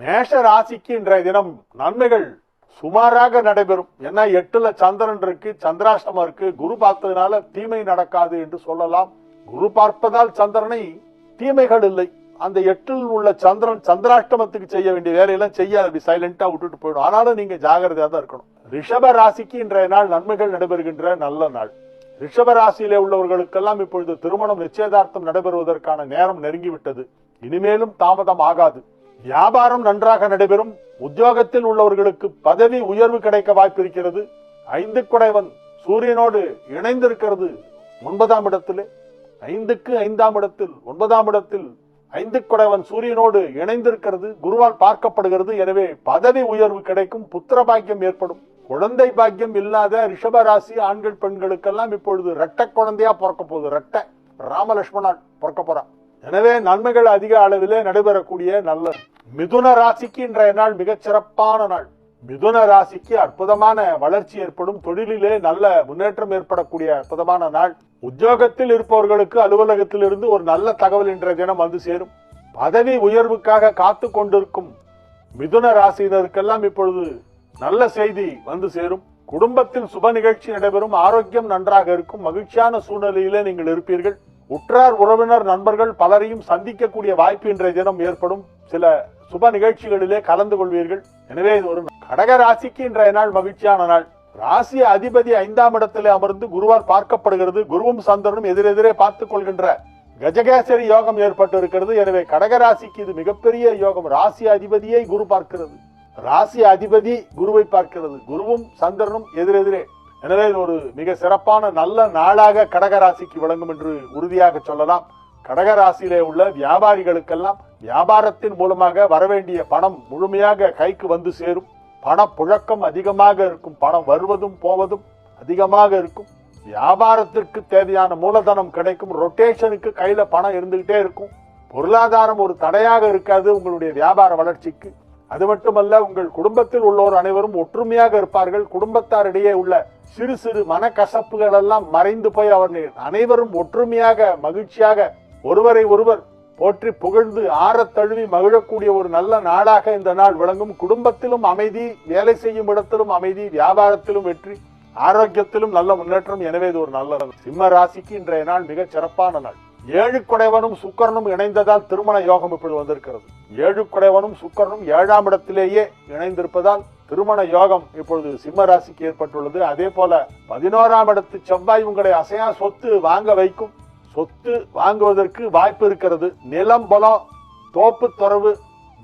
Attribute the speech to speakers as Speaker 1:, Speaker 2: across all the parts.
Speaker 1: மேஷ ராசிக்கு இன்றைய தினம் நன்மைகள் சுமாராக நடைபெறும். ஏன்னா எட்டுல சந்திரன் இருக்கு சந்திராஷ்டமம் இருக்கு. குரு பார்த்ததுனால தீமை நடக்காது என்று சொல்லலாம். குரு பார்ப்பதால் சந்திரனை தீமைகள் இல்லை. அந்த எட்டில் உள்ள சந்திரன் சந்திராஷ்டமத்துக்கு செய்ய வேண்டிய வேலையெல்லாம் செய்யாது. அப்படி சைலண்டா விட்டுட்டு போயிடும். ஆனாலும் நீங்க ஜாகிரதையா தான் இருக்கணும். ரிஷப ராசிக்கு இன்றைய நாள் நன்மைகள் நடைபெறுகின்ற நல்ல நாள். ரிஷப ராசியிலே உள்ளவர்களுக்கெல்லாம் இப்பொழுது திருமணம் நிச்சயதார்த்தம் நடைபெறுவதற்கான நேரம் நெருங்கிவிட்டது. இனிமேலும் தாமதம் ஆகாது. வியாபாரம் நன்றாக நடைபெறும். உத்தியோகத்தில் உள்ளவர்களுக்கு பதவி உயர்வு கிடைக்க வாய்ப்பு இருக்கிறது ஐந்து குடைவன் சூரியனோடு இணைந்திருக்கிறது ஒன்பதாம் இடத்திலே. ஐந்துக்கு ஐந்தாம் இடத்தில் ஒன்பதாம் இடத்தில் ஐந்து குடைவன் சூரியனோடு இணைந்திருக்கிறது குருவால் பார்க்கப்படுகிறது. எனவே பதவி உயர்வு கிடைக்கும் புத்திர பாக்கியம் ஏற்படும். குழந்தை பாக்கியம் இல்லாத ரிஷப ராசி ஆண்கள் பெண்களுக்கெல்லாம் இப்பொழுது ரெட்ட குழந்தையா பிறக்க போகுது. ரெட்ட ராமலட்சுமணன் பிறக்க போறான் எனவே நன்மைகள் அதிக அளவிலே நடைபெறக்கூடிய நல்ல மிதுன ராசிக்கு இன்றைய நாள் மிகச்சிறப்பான நாள். மிதுன ராசிக்கு அற்புதமான வளர்ச்சி ஏற்படும். தொழிலிலே நல்ல முன்னேற்றம் ஏற்படக்கூடிய அற்புதமான நாள். உத்தியோகத்தில் இருப்பவர்களுக்கு அலுவலகத்திலிருந்து ஒரு நல்ல தகவல் இன்றைய தினம் வந்து சேரும். பதவி உயர்வுக்காக காத்து கொண்டிருக்கும் மிதுன ராசியினருக்கெல்லாம் இப்பொழுது நல்ல செய்தி வந்து சேரும். குடும்பத்தில் சுப நிகழ்ச்சி நடைபெறும். ஆரோக்கியம் நன்றாக இருக்கும். மகிழ்ச்சியான சூழ்நிலையிலே நீங்கள் இருப்பீர்கள். உற்றார் உறவினர் நண்பர்கள் பலரையும் சந்திக்கக்கூடிய வாய்ப்பு இன்றைய தினம் ஏற்படும். சில சுப நிகழ்ச்சிகளிலே கலந்து கொள்வீர்கள். எனவே இது ஒரு கடக ராசிக்கு இன்றைய நாள் மகிழ்ச்சியான நாள். ராசி அதிபதி ஐந்தாம் இடத்திலே அமர்ந்து குருவார் பார்க்கப்படுகிறது. குருவும் சந்திரனும் எதிரெதிரே பார்த்துக் கொள்கின்ற கஜகேசரி யோகம் ஏற்பட்டு இருக்கிறது எனவே கடக ராசிக்கு இது மிகப்பெரிய யோகம். ராசி அதிபதியை குரு பார்க்கிறது. ராசி அதிபதி குருவை பார்க்கிறது. குருவும் சந்திரனும் எதிரெதிரே எனவே இது ஒரு மிக சிறப்பான நல்ல நாளாக கடக ராசிக்கு விளங்கும் என்று உறுதியாக சொல்லலாம். கடகராசியிலே உள்ள வியாபாரிகளுக்கெல்லாம் வியாபாரத்தின் மூலமாக வரவேண்டிய பணம் முழுமையாக கைக்கு வந்து சேரும். பணப்புழக்கம் அதிகமாக இருக்கும். பணம் வருவதும் போவதும் அதிகமாக இருக்கும். வியாபாரத்திற்கு தேவையான மூலதனம் கிடைக்கும். ரொட்டேஷனுக்கு கையில பணம் இருந்துகிட்டே இருக்கும். பொருளாதாரம் ஒரு தடையாக இருக்காது உங்களுடைய வியாபார வளர்ச்சிக்கு. அது மட்டுமல்ல உங்கள் குடும்பத்தில் உள்ளோர் அனைவரும் ஒற்றுமையாக இருப்பார்கள். குடும்பத்தாரிடையே உள்ள சிறு சிறு மனக்கசப்புகள் எல்லாம் மறைந்து போய் அவர்கள் அனைவரும் ஒற்றுமையாக மகிழ்ச்சியாக ஒருவரை ஒருவர் போற்றி புகழ்ந்து ஆறத் தழுவி மகிழக்கூடிய ஒரு நல்ல நாடாக இந்த நாள் விளங்கும். குடும்பத்திலும் அமைதி வேலை செய்யும் இடத்திலும் அமைதி வியாபாரத்திலும் வெற்றி ஆரோக்கியத்திலும் நல்ல முன்னேற்றம். எனவே இது ஒரு நல்ல நாள். சிம்ம ராசிக்கு இன்றைய நாள் மிகச் சிறப்பான நாள். ஏழு குடைவனும் சுக்கரனும் இணைந்ததால் திருமண யோகம் இப்படி வந்திருக்கிறது. ஏழு குடைவனும் சுக்கரனும் ஏழாம் இடத்திலேயே இணைந்திருப்பதால் திருமண யோகம் இப்பொழுது சிம்ம ராசிக்கு ஏற்பட்டுள்ளது. அதே போல பதினோராம் இடத்து செவ்வாய் உங்களை அசையா சொத்து வாங்க வைக்கும். சொத்து வாங்குவதற்கு வாய்ப்பு இருக்கிறது. நிலம் பலம் தோப்பு துறவு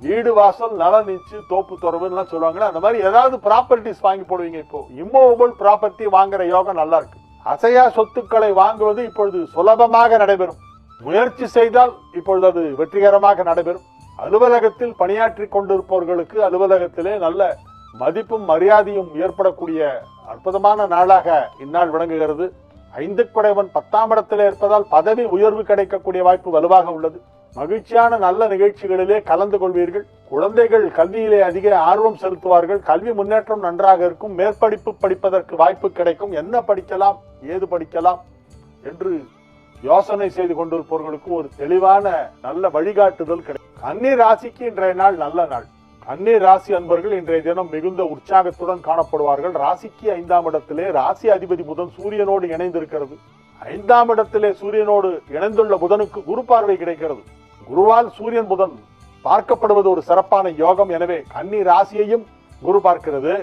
Speaker 1: வீடு வாசல் நல நிச்சு தோப்பு துறவுன்னு சொல்லுவாங்களே அந்த மாதிரி ஏதாவது ப்ராப்பர்ட்டிஸ் வாங்கி போடுவீங்க இப்போ. இம்மூவபிள் ப்ராப்பர்ட்டி வாங்குற யோகம் நல்லா இருக்கு. அசையா சொத்துக்களை வாங்குவது இப்பொழுது சுலபமாக நடைபெறும். முயற்சி செய்தால் இப்பொழுது அது வெற்றிகரமாக நடைபெறும். அலுவலகத்தில் பணியாற்றி கொண்டிருப்பவர்களுக்கு அலுவலகத்திலே நல்ல மதிப்பும் மரியாதையும் ஏற்படக்கூடிய அற்புதமான நாளாக இந்நாள் விளங்குகிறது. ஐந்து குடைவன் பத்தாம் இடத்தில் இருப்பதால் பதவி உயர்வு கிடைக்கக்கூடிய வாய்ப்பு வலுவாக உள்ளது. மகிழ்ச்சியான நல்ல நிகழ்ச்சிகளிலே கலந்து கொள்வீர்கள். குழந்தைகள் கல்வியிலே அதிக ஆர்வம் செலுத்துவார்கள். கல்வி முன்னேற்றம் நன்றாக இருக்கும். மேற்படிப்பு படிப்பதற்கு வாய்ப்பு கிடைக்கும். என்ன படிக்கலாம்? ஏது படிக்கலாம்? என்று யோசனை செய்து கொண்டிருப்பவர்களுக்கு ஒரு தெளிவான நல்ல வழிகாட்டுதல் கிடைக்கும். கன்னி ராசிக்கு இன்றைய நாள் நல்ல நாள். கன்னி ராசி அன்பர்கள் இன்றைய தினம் மிகுந்த உற்சாகத்துடன் காணப்படுவார்கள். ராசிக்கு ஐந்தாம் இடத்திலே ராசி அதிபதி புதன் சூரியனோடு இணைந்திருக்கிறது. ஐந்தாம் இடத்திலே சூரியனோடு இணைந்துள்ள புதனுக்கு குரு பார்வை கிடைக்கிறது. குருவால் சூரியன் புதன் பார்க்கப்படுவது ஒரு சிறப்பான யோகம். எனவே கன்னி ராசியையும் குரு பார்க்கிறது.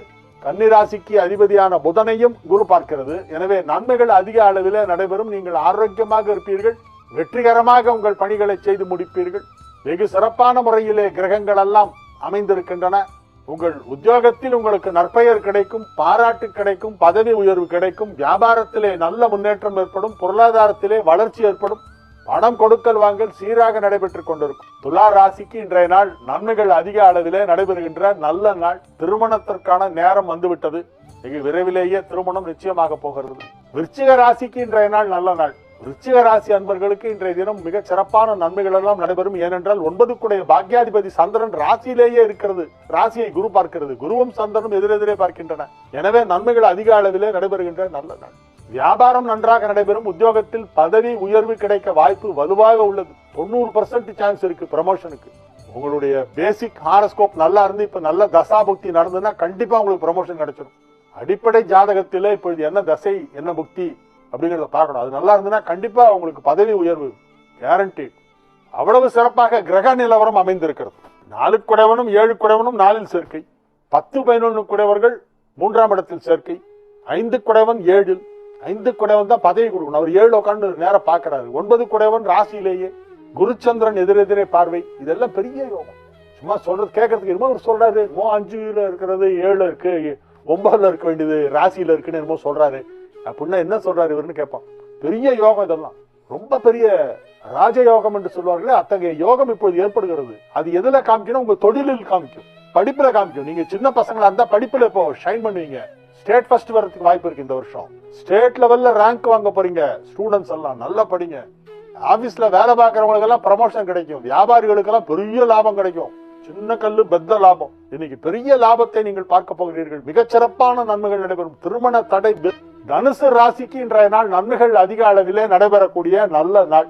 Speaker 1: கன்னி ராசிக்கு அதிபதியான புதனையும் குரு பார்க்கிறது. எனவே நன்மைகள் அதிக அளவில் நடைபெறும். நீங்கள் ஆரோக்கியமாக இருப்பீர்கள். வெற்றிகரமாக உங்கள் பணிகளை செய்து முடிப்பீர்கள். வெகு சிறப்பான முறையிலே கிரகங்கள் எல்லாம் அமைந்திருக்கின்றன. உங்கள் உத்தியோகத்தில் உங்களுக்கு நற்பெயர் கிடைக்கும் பாராட்டு கிடைக்கும் பதவி உயர்வு கிடைக்கும் வியாபாரத்திலே நல்ல முன்னேற்றம் ஏற்படும் பொருளாதாரத்திலே வளர்ச்சி ஏற்படும் பணம் கொடுக்கல் வாங்கல் சீராக நடைபெற்றுக் கொண்டிருக்கும். துலா ராசிக்கு இன்றைய நாள் நன்மைகள் அதிக அளவிலே நடைபெறுகின்ற நல்ல நாள். திருமணத்திற்கான நேரம் வந்துவிட்டது. மிக விரைவிலேயே திருமணம் நிச்சயமாக போகிறது. விருச்சிக ராசிக்கு இன்றைய நாள் நல்ல நாள். விருச்சிக ராசி அன்பர்களுக்கு இன்றைய தினம் மிக சிறப்பான நன்மைகள் எல்லாம் நடைபெறும். ஏனென்றால் ஒன்பதுக்குடைய பாக்யாதிபதி சந்திரன் ராசியிலேயே இருக்கிறது. ராசியை குரு பார்க்கிறது. குருவும் சந்திரனும் எதிரெதிரே பார்க்கின்றன. எனவே நன்மைகள் அதிக அளவிலே நடைபெறுகின்ற நல்ல நாள். வியாபாரம் நன்றாக நடைபெறும். உத்தியோகத்தில் பதவி உயர்வு கிடைக்க வாய்ப்பு வலுவாக உள்ளது. தொண்ணூறு பர்சன்ட் சான்ஸ் இருக்கு ப்ரமோஷனுக்கு உங்களுடைய பேசிக் ஹாரஸ்கோப் நல்லா இருந்து இப்ப நல்ல தசாபுக்தி நடந்ததுன்னா கண்டிப்பா உங்களுக்கு ப்ரமோஷன் கிடைச்சிடும் அடிப்படை ஜாதகத்தில் இப்பொழுது என்ன தசை என்ன புக்தி அப்படிங்கிறத பார்க்கணும். அது நல்லா இருந்ததுன்னா கண்டிப்பாக அவங்களுக்கு பதவி உயர்வு கேரண்டி அவ்வளவு சிறப்பாக கிரக நிலவரம் அமைந்திருக்கிறது. நாலு குடைவனும் ஏழு குடைவனும் நாலில் சேர்க்கை. பத்து பதினொன்று குடைவர்கள் மூன்றாம் இடத்தில் சேர்க்கை. ஐந்து குடைவன் ஏழில். ஐந்து குடைவன் தான் பதவி கொடுக்கணும். அவர் ஏழு உட்காந்து நேரம் பார்க்கிறாரு. ஒன்பது குடைவன் ராசியிலேயே குருச்சந்திரன் எதிரெதிரே பார்வை. இதெல்லாம் பெரிய யோகம். சும்மா சொல்றது கேட்கறதுக்கு என்னமோ அவர் சொல்றாரு. மோ அஞ்சுல இருக்கிறது ஏழுல இருக்கு ஒன்பதுல இருக்க வேண்டியது ராசியில இருக்குன்னு என்னமோ சொல்றாரு. அப்படின்னா என்ன சொல்றாரு இவருன்னு கேட்பான். பெரிய யோகம் இதெல்லாம். ரொம்ப பெரிய ராஜயோகம் என்று சொல்வார்களே அத்தகைய யோகம் இப்போது ஏற்படுகிறது. அது எதுல காமிக்கணும் உங்க தொழிலில் காமிக்கும். படிப்புல காமிக்கும். நீங்க சின்ன பசங்களா இருந்தா படிப்புல இப்போ ஷைன் பண்ணுவீங்க. ஸ்டேட் ஃபர்ஸ்ட் வரதுக்கு வாய்ப்பு இருக்கு இந்த வருஷம். ஸ்டேட் லெவல்ல ரேங்க் வாங்க போறீங்க. ஸ்டூடெண்ட்ஸ் எல்லாம் நல்லா படிங்க. ஆபீஸ்ல வேலை பார்க்கறவங்களுக்கு எல்லாம் ப்ரமோஷன் கிடைக்கும். வியாபாரிகளுக்கு எல்லாம் பெரிய லாபம் கிடைக்கும். சின்ன கல்லு பெத்த லாபம். இன்னைக்கு பெரிய லாபத்தை நீங்கள் பார்க்க போகிறீர்கள். மிகச்சிறப்பான நன்மைகள் நடைபெறும். திருமண தடை தனுசு ராசிக்கு இன்றைய நாள் நன்மைகள் அதிக அளவிலே நடைபெறக்கூடிய நல்ல நாள்.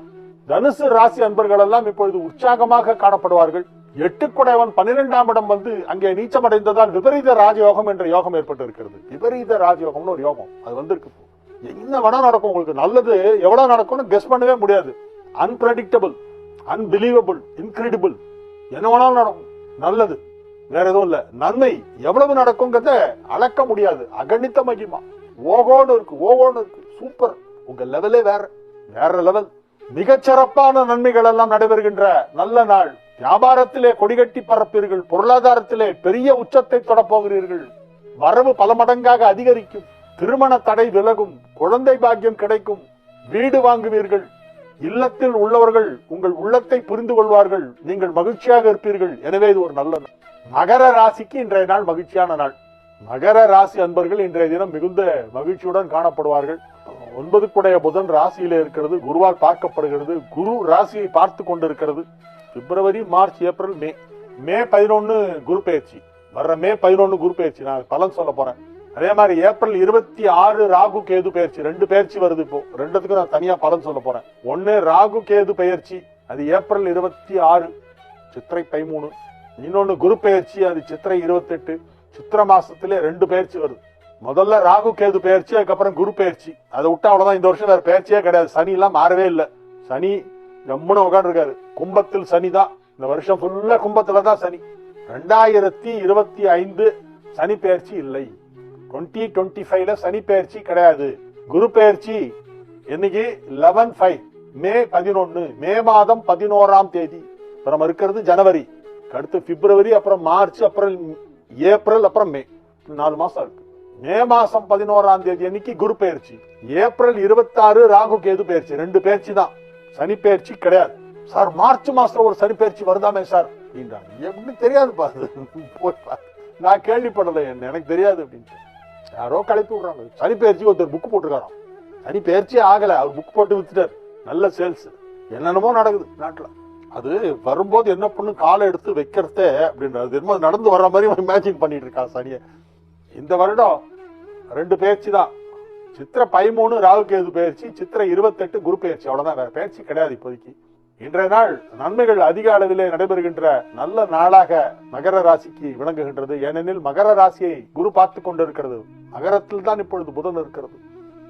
Speaker 1: தனுசு ராசி அன்பர்கள் எல்லாம் இப்பொழுது உற்சாகமாக காணப்படுவார்கள். எட்டு குடைவன் பன்னிரெண்டாம் இடம் வந்து அங்கே நீச்சமடைந்ததால் விபரீத ராஜயோகம் என்ற யோகம் ஏற்பட்டு இருக்கிறது விபரீத ராஜயோகம்னு ஒரு யோகம். அது வந்திருக்கு என்ன வேணா நடக்கும் உங்களுக்கு. நல்லது எவ்வளவு நடக்கும்னு கெஸ் பண்ணவே முடியாது. அன்பிரடிக்டபிள் அன்பிலீவபிள் இன்கிரெடிபிள் என்ன வேணாலும் நடக்கும். நல்லது. வேற எதுவும் இல்ல. நன்மை எவ்வளவு நடக்குங்கிறத அளக்க முடியாது. அகணித்த மகிமா. ஓகோன்னு இருக்கு ஓகோன்னு இருக்கு. சூப்பர் உங்க லெவலே வேற வேற லெவல் மிகச்சிறப்பான நன்மைகள் எல்லாம் நடைபெறுகின்ற நல்ல நாள். வியாபாரத்திலே கொடிகட்டி பறப்பீர்கள் பொருளாதாரத்திலே பெரிய உச்சத்தை தொடப்போகிறீர்கள். வரவு பல மடங்காக அதிகரிக்கும். திருமண தடை விலகும் குழந்தை பாக்கியம் கிடைக்கும். வீடு வாங்குவீர்கள். இல்லத்தில் உள்ளவர்கள் உங்கள் உள்ளத்தை புரிந்து கொள்வார்கள். நீங்கள் மகிழ்ச்சியாக இருப்பீர்கள். எனவே இது ஒரு நல்ல நாள். மகர ராசிக்கு இன்றைய நாள் மகிழ்ச்சியான நாள். மகர ராசி அன்பர்கள் இன்றைய தினம் மிகுந்த மகிழ்ச்சியுடன் காணப்படுவார்கள். ஒன்பது குடைய புதன் ராசியில இருக்கிறது குருவால் பார்க்கப்படுகிறது குரு ராசியை பார்த்து கொண்டிருக்கிறது. பிப்ரவரி மார்ச் ஏப்ரல் மே மே பதினொன்னு குரு பயிற்சி வர்ற மே பதினொன்னு குரு பயிற்சி நான் பலன் சொல்ல போறேன். அதே மாதிரி ஏப்ரல் இருபத்தி ஆறு ராகு கேது பயிற்சி ரெண்டு பயிற்சி வருது இப்போ. ரெண்டுத்துக்கும் நான் தனியா பலன் சொல்ல போறேன். ஒன்னு ராகு கேது பயிற்சி அது ஏப்ரல் இருபத்தி ஆறு சித்திரை பதிமூணு. இன்னொன்னு குரு பயிற்சி அது சித்திரை இருபத்தெட்டு. சித்திர மாசத்திலே ரெண்டு பயிற்சி வருது. முதல்ல ராகு கேது பயிற்சி அதுக்கப்புறம் குரு பயிற்சி. அதை விட்டா அவ்வளவுதான் இந்த வருஷம் வேற பயிற்சியே கிடையாது. சனி எல்லாம் மாறவே இல்லை. சனி கம்முன்னு உட்காந்துருக்காரு கும்பத்தில் சனி தான். இந்த வருஷம் ஃபுல்லா கும்பத்துல தான் சனி. ரெண்டாயிரத்தி இருபத்தி ஐந்து சனி பயிற்சி இல்லை. டுவெண்ட்டி டுவெண்ட்டி ஃபைவ்ல சனி பயிற்சி கிடையாது. குரு பயிற்சி இன்னைக்கு லெவன் ஃபைவ் மே பதினொன்னு. மே மாதம் பதினோராம் தேதி. அப்புறம் இருக்கிறது ஜனவரி. அடுத்து பிப்ரவரி அப்புறம் மார்ச் அப்புறம் ஏப்ரல் அப்புறம் மே நாலு மாசம் இருக்கு. மே மாசம் பதினோராம் தேதி அன்னைக்கு குரு பயிற்சி ஏப்ரல் இருபத்தாறு ராகு கேது பயிற்சி ரெண்டு பயிற்சி தான். சனி பயிற்சி கிடையாது. சார் மார்ச் மாசத்துல ஒரு சனி பயிற்சி வருதாமே சார்? அப்படின்றாங்க எப்படி தெரியாதுப்பா. அது. போய் பாரு. நான் கேள்விப்படலை. என்ன எனக்கு தெரியாது அப்படின்ட்டு யாரோ கலப்பி விடுறாங்க. சனி பயிற்சி ஒருத்தர் புக் போட்டிருக்காராம். சனி பயிற்சி ஆகல. அவர் புக் போட்டு வித்துட்டார். நல்ல சேல்ஸ் என்னென்னமோ நடக்குது நாட்டுல. அது வரும்போது என்ன பண்ணும் காலை எடுத்து வைக்கிறதே அப்படின்றது என்னமோ நடந்து வர்ற மாதிரி இமேஜின் பண்ணிட்டு இருக்கா சனியை. இந்த வருடம் ரெண்டு பயிற்சி தான். சித்திர பதிமூணு ராகு கேது பயிற்சி சித்திர இருபத்தெட்டு குரு பயிற்சி. அவ்வளவுதான். வேற பயிற்சி கிடையாது இப்போதைக்கு. இன்றைய நாள் நன்மைகள் அதிக அளவிலே நடைபெறுகின்ற நல்ல நாளாக மகர ராசிக்கு விளங்குகின்றது. ஏனெனில் மகர ராசியை குரு பார்த்து கொண்டிருக்கிறது. மகரத்தில் தான் இப்பொழுது புதன் இருக்கிறது.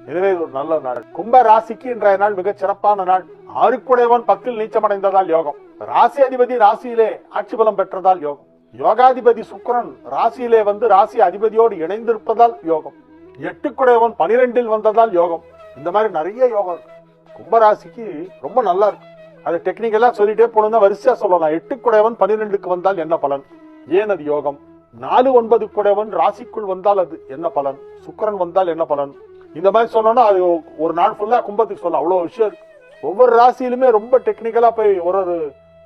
Speaker 1: எனவே ஒரு நல்ல நாள். கும்ப ராசிக்கு இன்றைய நாள் மிகச் சிறப்பான நாள். ஆறுக்குடையவன் பத்தில் நீச்சமடைந்ததால் யோகம். ராசி அதிபதி ராசியிலே ஆட்சி பலம் பெற்றதால் யோகம். யோகாதிபதி சுக்ரன் ராசியிலே வந்து ராசி அதிபதியோடு இணைந்திருப்பதால் யோகம். எட்டுக்குடையவன் பனிரெண்டில் வந்ததால் யோகம். இந்த மாதிரி நிறைய யோகம் இருக்கு. கும்பராசிக்கு ரொம்ப நல்லா இருக்கு. அது டெக்னிக்கலா சொல்லிட்டே போனோம்னா வரிசையா சொல்லலாம். எட்டு குடையவன் பனிரெண்டுக்கு வந்தால் என்ன பலன்? ஏன் அது யோகம்? நாலு ஒன்பது குடையவன் ராசிக்குள் வந்தால் அது என்ன பலன்? சுக்கிரன் வந்தால் என்ன பலன்? இந்த மாதிரி சொன்னோம்னா அது ஒரு நாள் ஃபுல்லா கும்பத்துக்கு சொல்லலாம். அவ்வளோ விஷயம் இருக்கு. ஒவ்வொரு ராசியிலுமே ரொம்ப டெக்னிக்கலா போய் ஒரு ஒரு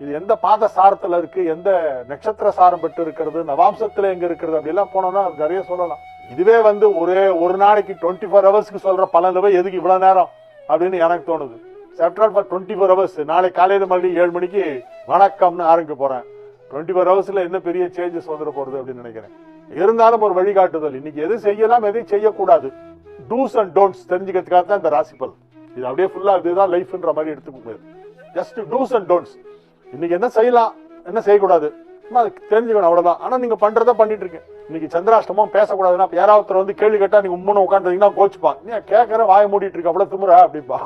Speaker 1: இது எந்த பாத சாரத்துல இருக்கு எந்த நட்சத்திர சாரம் பெற்று இருக்கிறது நவாம்சத்துல எங்க இருக்கிறது அப்படிலாம் போனோம்னா நிறைய சொல்லலாம். இதுவே வந்து ஒரே ஒரு நாளைக்கு டுவெண்ட்டி ஃபோர் ஹவர்ஸ்க்கு சொல்ற பலன் போய் எதுக்கு இவ்வளவு நேரம் அப்படின்னு எனக்கு தோணுது. செப்டர் ஃபார் டுவெண்ட்டி ஃபோர் ஹவர்ஸ் நாளை காலையில மறுபடியும் ஏழு மணிக்கு வணக்கம்னு ஆரம்பிக்க போறேன். டுவெண்ட்டி ஃபோர் ஹவர்ஸ்ல என்ன பெரிய சேஞ்சஸ் வந்துட போறது அப்படின்னு நினைக்கிறேன். இருந்தாலும் ஒரு வழிகாட்டுதல் இன்னைக்கு எது செய்யலாம் எதையும் செய்யக்கூடாது. டூஸ் அண்ட் டோன்ட்ஸ் தெரிஞ்சுக்கிறதுக்காக தான் இந்த ராசிபல் இது அப்படியே ஃபுல்லாக இதுதான் லைஃப்ன்ற மாதிரி எடுத்துக்க முடியாது. ஜஸ்ட் டூஸ் அண்ட் டோன்ட்ஸ் இன்னைக்கு என்ன செய்யலாம் என்ன செய்யக்கூடாது? அது தெரிஞ்சுக்கணும் அவ்வளோதான் ஆனால் நீங்கள் பண்ணுறதா பண்ணிட்டு இருக்கேன் இன்னைக்கு சந்திராஷ்டமம் பேசக்கூடாதுன்னா யாராவது ஒருத்தர் வந்து கேள்வி கேட்டால் நீங்கள் உம்முன்னு உட்காந்துருந்தீங்கன்னா கோச்சுப்பான். நீ கேட்கற வாய மூடிட்டு இருக்க அவ்வளோ திமுறா அப்படிப்பா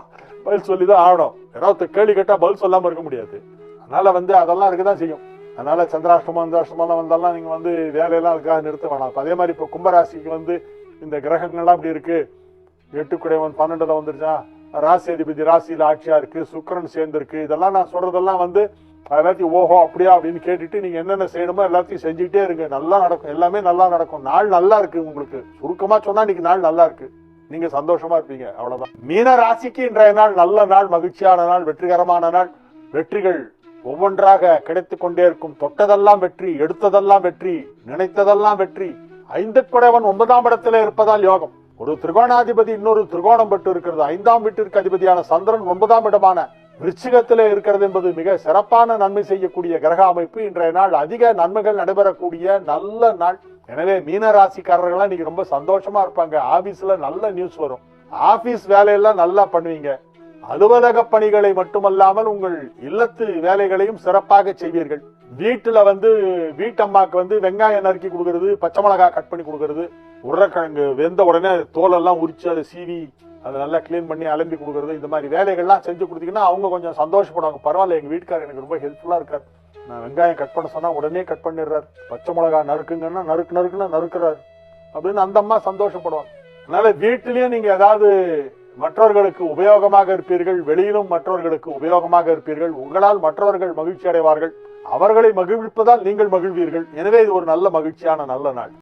Speaker 1: பதில் சொல்லி தான் ஆகணும். யாராவது ஒருத்தர் கேள்வி கேட்டால் பதில் சொல்லாமல் இருக்க முடியாது. அதனால வந்து அதெல்லாம் இருக்க தான் செய்யும். அதனால சந்திராஷ்டமம் சந்திராஷ்டமெல்லாம் வந்தாலும் நீங்கள் வந்து வேலையெல்லாம் அதுக்காக நிறுத்த வேணாம். அதே மாதிரி இப்போ கும்பராசிக்கு வந்து இந்த கிரகங்கள்லாம் இப்படி இருக்கு. எட்டு குடைவன் பன்னெண்டுல வந்துருச்சா? ராசி அதிபதி ராசியில ஆட்சியா இருக்கு சுக்கிரன் சேர்ந்திருக்கு. இதெல்லாம் நான் சொல்றதெல்லாம் வந்து எல்லாத்தையும் ஓஹோ அப்படியா அப்படின்னு கேட்டுட்டு நீங்க என்னென்ன செய்யணுமோ எல்லாத்தையும் செஞ்சுட்டே இருங்க. நல்லா நடக்கும். எல்லாமே நல்லா நடக்கும். நாள் நல்லா இருக்கு உங்களுக்கு. சுருக்கமா சொன்னா இன்னைக்கு நாள் நல்லா இருக்கு. நீங்க சந்தோஷமா இருப்பீங்க. அவ்வளவுதான். மீன ராசிக்கு இன்றைய நாள் நல்ல நாள் மகிழ்ச்சியான நாள் வெற்றிகரமான நாள். வெற்றிகள் ஒவ்வொன்றாக கிடைத்துக் கொண்டே இருக்கும். தொட்டதெல்லாம் வெற்றி எடுத்ததெல்லாம் வெற்றி நினைத்ததெல்லாம் வெற்றி. ஐந்து குடைவன் ஒன்பதாம் இடத்துல இருப்பதால் யோகம். ஒரு திரிகோணாதிபதி இன்னொரு திரிகோணம் பெற்று இருக்கிறது. ஐந்தாம் வீட்டிற்கு அதிபதியான சந்திரன் ஒன்பதாம் இடமான விருச்சிகத்திலே இருக்கிறது என்பது மிக சிறப்பான நன்மை செய்யக்கூடிய கிரக அமைப்பு. இன்றைய நாள் அதிக நன்மைகள் நடைபெறக்கூடிய நல்ல நாள். எனவே மீன ராசிக்காரர்கள்லாம் இன்னைக்கு ரொம்ப சந்தோஷமா இருப்பாங்க. ஆபீஸ்ல நல்ல நியூஸ் வரும். ஆபீஸ் வேலையெல்லாம் நல்லா பண்ணுவீங்க. அலுவலக பணிகளை மட்டுமல்லாமல் உங்கள் இல்லத்து வேலைகளையும் சிறப்பாக செய்வீர்கள். வீட்டுல வந்து வீட்டம்மாக்கு வந்து வெங்காயம் நறுக்கி கொடுக்கறது பச்சை மிளகாய் கட் பண்ணி கொடுக்கறது உருளைக்கிழங்கு வெந்த உடனே தோலெல்லாம் உரிச்சு அதை சீவி அதை நல்லா க்ளீன் பண்ணி அலம்பி கொடுக்கறது இந்த மாதிரி வேலைகள்லாம் செஞ்சு கொடுத்தீங்கன்னா அவங்க கொஞ்சம் சந்தோஷப்படுவாங்க. பரவாயில்ல எங்க வீட்டுக்காரர் எனக்கு ரொம்ப ஹெல்ப்ஃபுல்லா இருக்காரு. நான் வெங்காயம் கட் பண்ண சொன்னா உடனே கட் பண்ணிடுறாரு. பச்சை மிளகா நறுக்குங்கன்னா நறுக்கு நறுக்குன்னா நறுக்கிறாரு. அப்படின்னு அந்த அம்மா சந்தோஷப்படுவாங்க. அதனால வீட்டிலையும் நீங்க ஏதாவது மற்றவர்களுக்கு உபயோகமாக இருப்பீர்கள் வெளியிலும் மற்றவர்களுக்கு உபயோகமாக இருப்பீர்கள் உங்களால் மற்றவர்கள் மகிழ்ச்சி அடைவார்கள். அவர்களை மகிழ்விப்பதால் நீங்கள் மகிழ்வீர்கள். எனவே இது ஒரு நல்ல மகிழ்ச்சியான நல்ல நாள்.